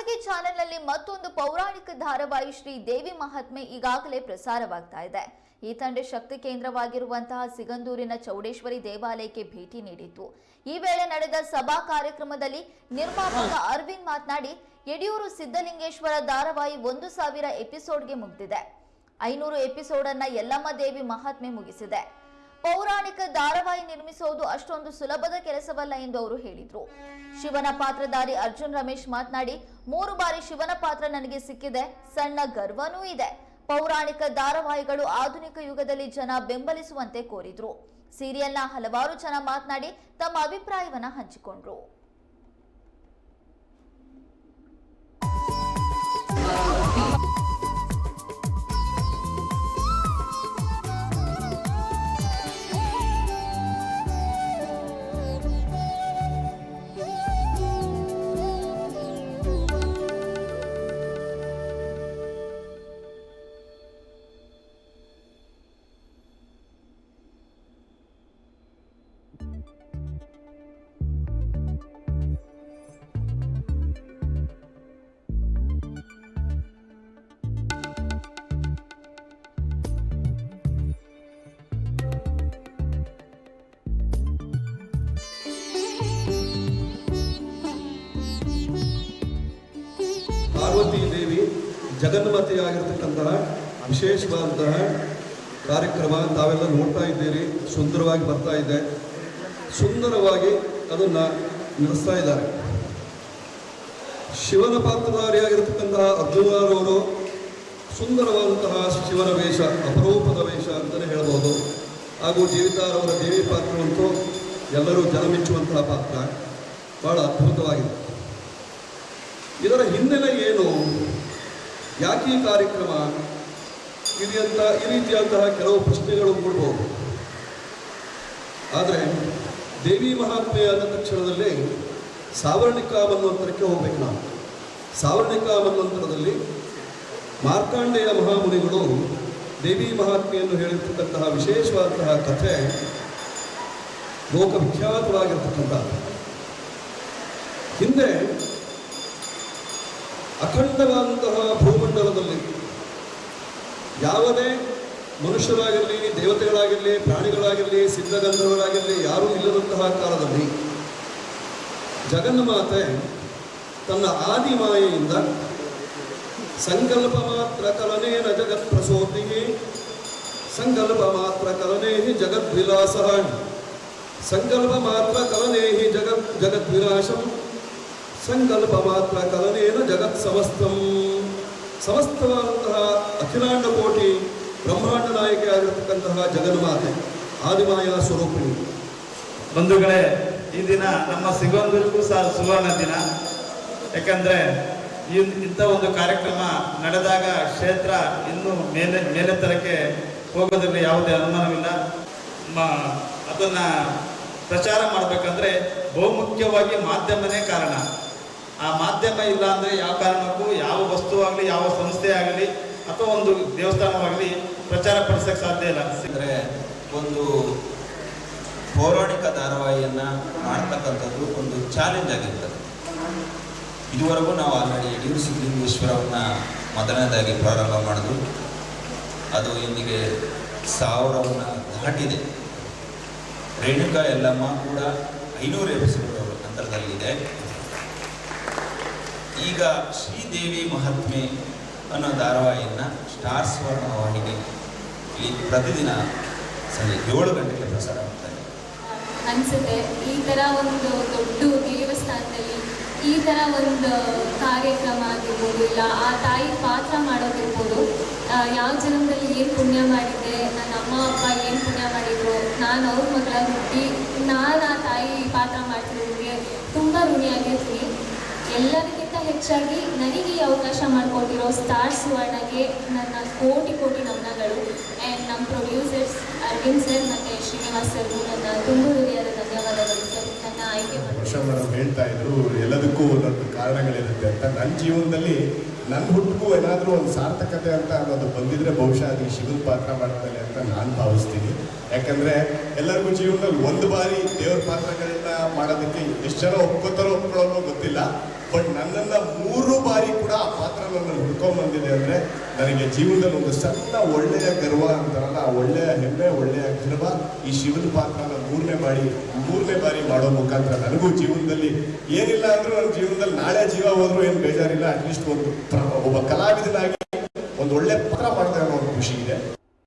ಖಾಸಗಿ ಚಾನೆಲ್ನಲ್ಲಿ ಮತ್ತೊಂದು ಪೌರಾಣಿಕ ಧಾರಾವಾಹಿ ಶ್ರೀ ದೇವಿ ಮಹಾತ್ಮೆ ಈಗಾಗಲೇ ಪ್ರಸಾರವಾಗ್ತಾ ಇದೆ. ಈ ತಂಡ ಶಕ್ತಿ ಕೇಂದ್ರವಾಗಿರುವಂತಹ ಸಿಗಂದೂರಿನ ಚೌಡೇಶ್ವರಿ ದೇವಾಲಯಕ್ಕೆ ಭೇಟಿ ನೀಡಿತ್ತು. ಈ ವೇಳೆ ನಡೆದ ಸಭಾ ಕಾರ್ಯಕ್ರಮದಲ್ಲಿ ನಿರ್ಮಾಪಕ ಅರವಿಂದ್ ಮಾತನಾಡಿ, ಯಡಿಯೂರು ಸಿದ್ದಲಿಂಗೇಶ್ವರ ಧಾರಾವಾಹಿ ಒಂದು ಸಾವಿರ ಎಪಿಸೋಡ್ಗೆ ಮುಗಿದಿದೆ. ಐನೂರು ಎಪಿಸೋಡ್ ಅನ್ನ ಯಲ್ಲಮ್ಮ ದೇವಿ ಮಹಾತ್ಮೆ ಮುಗಿಸಿದೆ. ಪೌರಾಣಿಕ ಧಾರಾವಾಹಿ ನಿರ್ಮಿಸುವುದು ಅಷ್ಟೊಂದು ಸುಲಭದ ಕೆಲಸವಲ್ಲ ಎಂದು ಅವರು ಹೇಳಿದ್ರು. ಶಿವನ ಪಾತ್ರಧಾರಿ ಅರ್ಜುನ್ ರಮೇಶ್ ಮಾತನಾಡಿ, ಮೂರು ಬಾರಿ ಶಿವನ ಪಾತ್ರ ನನಗೆ ಸಿಕ್ಕಿದೆ, ಸಣ್ಣ ಗರ್ವನೂ ಇದೆ. ಪೌರಾಣಿಕ ಧಾರಾವಾಹಿಗಳು ಆಧುನಿಕ ಯುಗದಲ್ಲಿ ಜನ ಬೆಂಬಲಿಸುವಂತೆ ಕೋರಿದ್ರು. ಸೀರಿಯಲ್ನ ಹಲವಾರು ಜನ ಮಾತನಾಡಿ, ತಮ್ಮ ಅಭಿಪ್ರಾಯವನ್ನ ಹಂಚಿಕೊಂಡ್ರು. ಪಾರ್ವತಿ ದೇವಿ ಜಗನ್ಮಾತೆಯಾಗಿರ್ತಕ್ಕಂತಹ ವಿಶೇಷವಾದಂತಹ ಕಾರ್ಯಕ್ರಮ ತಾವೆಲ್ಲ ನೋಡ್ತಾ ಇದ್ದೀರಿ, ಸುಂದರವಾಗಿ ಬರ್ತಾ ಇದೆ. ಸುಂದರವಾಗಿ ಅದನ್ನು ನಡೆಸ್ತಾ ಇದ್ದಾರೆ. ಶಿವನ ಪಾತ್ರಧಾರಿಯಾಗಿರ್ತಕ್ಕಂತಹ ಅರ್ಜುನರವರು ಸುಂದರವಾದಂತಹ ಶಿವನ ವೇಷ, ಅಪರೂಪದ ವೇಷ ಅಂತಲೇ ಹೇಳ್ಬೋದು. ಹಾಗೂ ಜೀವಿತಾರವರ ದೇವಿ ಪಾತ್ರವಂತೂ ಎಲ್ಲರೂ ಜನಮೆಚ್ಚುವಂತಹ ಪಾತ್ರ. ಬಹಳ ಅದ್ಭುತವಾಗಿದೆ. ಇದರ ಹಿನ್ನೆಲೆ ಏನು? ಯಾಕೆ ಈ ಕಾರ್ಯಕ್ರಮ? ಇದೆಯಂತ ಈ ರೀತಿಯಾದಂತಹ ಕೆಲವು ಪ್ರಶ್ನೆಗಳು ಮೂಡಬಹುದು ಆದರೆ, ದೇವಿ ಮಹಾತ್ಮೆ ಆದ ತಕ್ಷಣದಲ್ಲಿ ಸಾವರ್ಣಿಕ ಮನ್ವಂತರಕ್ಕೆ ಹೋಗ್ಬೇಕು ನಾವು. ಸಾವರ್ಣಿಕ ಮನ್ವಂತರದಲ್ಲಿ ಮಾರ್ಕಾಂಡೆಯ ಮಹಾಮುನಿಗಳು ದೇವಿ ಮಹಾತ್ಮೆಯನ್ನು ಹೇಳಿರ್ತಕ್ಕಂತಹ ವಿಶೇಷವಾದಂತಹ ಕಥೆ ಲೋಕವಿಖ್ಯಾತವಾಗಿರ್ತಕ್ಕಂಥ ಹಿಂದೆ ಅಖಂಡವಾದಂತಹ ಭೂಮಂಡಲದಲ್ಲಿ ಯಾವುದೇ ಮನುಷ್ಯರಾಗಿರಲಿ, ದೇವತೆಗಳಾಗಿರಲಿ, ಪ್ರಾಣಿಗಳಾಗಿರಲಿ ಸಿದ್ಧಗಂಧರ್ವರಾಗಿರಲಿ ಯಾರೂ ಇಲ್ಲದಂತಹ ಕಾಲದಲ್ಲಿ ಜಗನ್ಮಾತೆ ತನ್ನ ಆದಿಮಾಯೆಯಿಂದ ಸಂಕಲ್ಪ ಮಾತ್ರ ಕಲನೇನ ಜಗತ್ ಪ್ರಸೋತಿ ಸಂಕಲ್ಪ ಮಾತ್ರ ಕಲನೇ ಜಗದ್ವಿಲಾಸ. ಸಂಕಲ್ಪ ಮಾತ್ರ ಕಲನೇ ಜಗತ್ ಜಗದ್ವಿನಾಶಂ ಸಂಕಲ್ಪ ಮಾತ್ರ ಕಲನೇನ ಜಗತ್ ಸಮಸ್ತಂ ಸಮಸ್ತವಾದಂತಹ ಅಖಿಲಾಂಡ ಕೋಟಿ ಬ್ರಹ್ಮಾಂಡ ನಾಯಕಿಯಾಗಿರತಕ್ಕಂತಹ ಜಗನ್ಮಾತೆ, ಆದಿಮಾಯ ಸ್ವರೂಪಿಣಿ. ಬಂಧುಗಳೇ, ಈ ದಿನ ನಮ್ಮ ಸಿಗೊಂದೂರಿಗೂ ಸಹ ಸುವರ್ಣ ದಿನ. ಯಾಕಂದ್ರೆ ಇಂಥ ಒಂದು ಕಾರ್ಯಕ್ರಮ ನಡೆದಾಗ ಕ್ಷೇತ್ರ ಇನ್ನೂ ಮೇಲೆ, ಮೇಲೆತ್ತರಕ್ಕೆ ಹೋಗೋದ್ರಲ್ಲಿ ಯಾವುದೇ ಅನುಮಾನವಿಲ್ಲ. ಮ, ಅದನ್ನ ಪ್ರಚಾರ ಮಾಡಬೇಕಂದ್ರೆ ಬಹುಮುಖ್ಯವಾಗಿ ಮಾಧ್ಯಮನೇ ಕಾರಣ. ಆ ಮಾಧ್ಯಮ ಇಲ್ಲ ಅಂದರೆ ಯಾವ ಕಾರಣಕ್ಕೂ, ಯಾವ ವಸ್ತು ಆಗಲಿ, ಯಾವ ಸಂಸ್ಥೆ ಆಗಲಿ, ಅಥವಾ ಒಂದು ದೇವಸ್ಥಾನವಾಗಲಿ ಪ್ರಚಾರ ಪಡಿಸಕ್ಕೆ ಸಾಧ್ಯ ಇಲ್ಲ. ಅಂದರೆ ಒಂದು ಪೌರಾಣಿಕ ಧಾರಾವಾಹಿಯನ್ನು ಮಾಡ್ತಕ್ಕಂಥದ್ದು ಒಂದು ಚಾಲೆಂಜ್ ಆಗಿರ್ತದೆ. ಇದುವರೆಗೂ ನಾವು ಆಲ್ರೆಡಿ ಯಡಿಯೂರು ಸಿದ್ದಲಿಂಗೇಶ್ವರವನ್ನ ಮೊದಲನೇದಾಗಿ ಪ್ರಾರಂಭ ಮಾಡಿದ್ರು ಅದು ಇಂದಿಗೆ ಸಾವಿರವನ್ನು ದಾಟಿದೆ. ರೇಣುಕಾ ಎಲ್ಲಮ್ಮ ಕೂಡ ಐನೂರು ಎಪಿಸೋಡ್ ಅಂತರದಲ್ಲಿದೆ ಈಗ ಶ್ರೀದೇವಿ ಮಹಾತ್ಮೆ ಅನ್ನೋ ಧಾರಾವಾಹಿಯನ್ನು ಸ್ಟಾರ್ ಸ್ವರ್ಣ ವಾಹಿನಿ ಇಲ್ಲಿ ಪ್ರತಿದಿನ ಸಂಜೆ ಏಳು ಗಂಟೆಗೆ ಪ್ರಸಾರ ಆಗ್ತಾ ಇದೆ ಅನ್ಸುತ್ತೆ. ಈ ಥರ ಒಂದು ದೊಡ್ಡ ದೇವಸ್ಥಾನದಲ್ಲಿ ಈ ಥರ ಒಂದು ಕಾರ್ಯಕ್ರಮ ಆಗಿರ್ಬೋದು, ಇಲ್ಲ ಆ ತಾಯಿ ಪಾತ್ರ ಮಾಡೋದಿರ್ಬೋದು ಯಾವ ಜನ್ಮದಲ್ಲಿ ಏನು ಪುಣ್ಯ ಮಾಡಿದ್ದೆ, ನನ್ನ ಅಮ್ಮ, ಅಪ್ಪ ಏನು ಪುಣ್ಯ ಮಾಡಿದ್ರು, ನಾನು ಅವ್ರ ಮಗಳ ಹುಟ್ಟಿ ನಾನು ಆ ತಾಯಿ ಪಾತ್ರ ಮಾಡ್ತಿರೋದಕ್ಕೆ ತುಂಬ ಋಣಿಯಾಗಿರ್ತೀನಿ. ಎಲ್ಲದಕ್ಕಿಂತ ಹೆಚ್ಚಾಗಿ ನನಗೆ ಅವಕಾಶ ಮಾಡಿಕೊಟ್ಟಿರೋ ಸ್ಟಾರ್ ಸುವರ್ಣಗೆ ನನ್ನ ಕೋಟಿ ಕೋಟಿ ನಮನಗಳು. ಆ್ಯಂಡ್ ನಮ್ಮ ಪ್ರೊಡ್ಯೂಸರ್ಸ್ ಅರವಿಂದ್ ಸರ್ ಮತ್ತು ಶ್ರೀನಿವಾಸ್ ಸರ್ಗೂ ನನ್ನ ತುಂಬ ಹೃದಯದ ಧನ್ಯವಾದಗಳು. ಸರ್, ನನ್ನ ಆಯ್ಕೆ ಮೇಡಮ್ ಹೇಳ್ತಾ ಇದ್ರು, ಎಲ್ಲದಕ್ಕೂ ಒಂದೊಂದು ಕಾರಣಗಳಿರುತ್ತೆ ಅಂತ. ನನ್ನ ಜೀವನದಲ್ಲಿ ನನ್ನ ಹುಟ್ಟಿಗೂ ಏನಾದರೂ ಒಂದು ಸಾರ್ಥಕತೆ ಅಂತ ಅನ್ನೋದು ಬಂದಿದ್ರೆ ಬಹುಶಃ ಅದಕ್ಕೆ ಶಿವನ ಪಾತ್ರ ಮಾಡ್ತಾನೆ ಅಂತ ನಾನು ಭಾವಿಸ್ತೀನಿ. ಯಾಕಂದ್ರೆ ಎಲ್ಲರಿಗೂ ಜೀವನದಲ್ಲಿ ಒಂದು ಬಾರಿ ದೇವ್ರ ಪಾತ್ರಗಳನ್ನ ಮಾಡೋದಕ್ಕೆ ಎಷ್ಟು ಜನ ಒಪ್ಕೋತಾರೋ ಒಪ್ಕೊಳ್ಳೋನೋ ಗೊತ್ತಿಲ್ಲ. ಬಟ್ ನನ್ನನ್ನು ಮೂರು ಬಾರಿ ಕೂಡ ಆ ಪಾತ್ರ ನನ್ನ ಹುಡ್ಕೊಂಡ್ಬಂದಿದೆ ಅಂದರೆ ನನಗೆ ಜೀವನದಲ್ಲಿ ಒಂದು ಸಣ್ಣ ಒಳ್ಳೆಯ ಗರ್ವ ಅಂತಾರಲ್ಲ, ಆ ಒಳ್ಳೆಯ ಹೆಮ್ಮೆ, ಒಳ್ಳೆಯ ಗರ್ವ ಈ ಶಿವನ ಪಾತ್ರನ ಮೂರನೇ ಬಾರಿ ಮೂರನೇ ಬಾರಿ ಮಾಡೋ ಮುಖಾಂತರ ನನಗೂ ಜೀವನದಲ್ಲಿ ಏನಿಲ್ಲ ಅಂದರೂ ನನ್ನ ಜೀವನದಲ್ಲಿ ನಾಳೆ ಜೀವ ಹೋದರೂ ಏನು ಬೇಜಾರಿಲ್ಲ ಅಟ್ಲೀಸ್ಟ್ ಒಂದು ಒಬ್ಬ ಕಲಾವಿದನಾಗಿ ಒಂದು ಒಳ್ಳೆ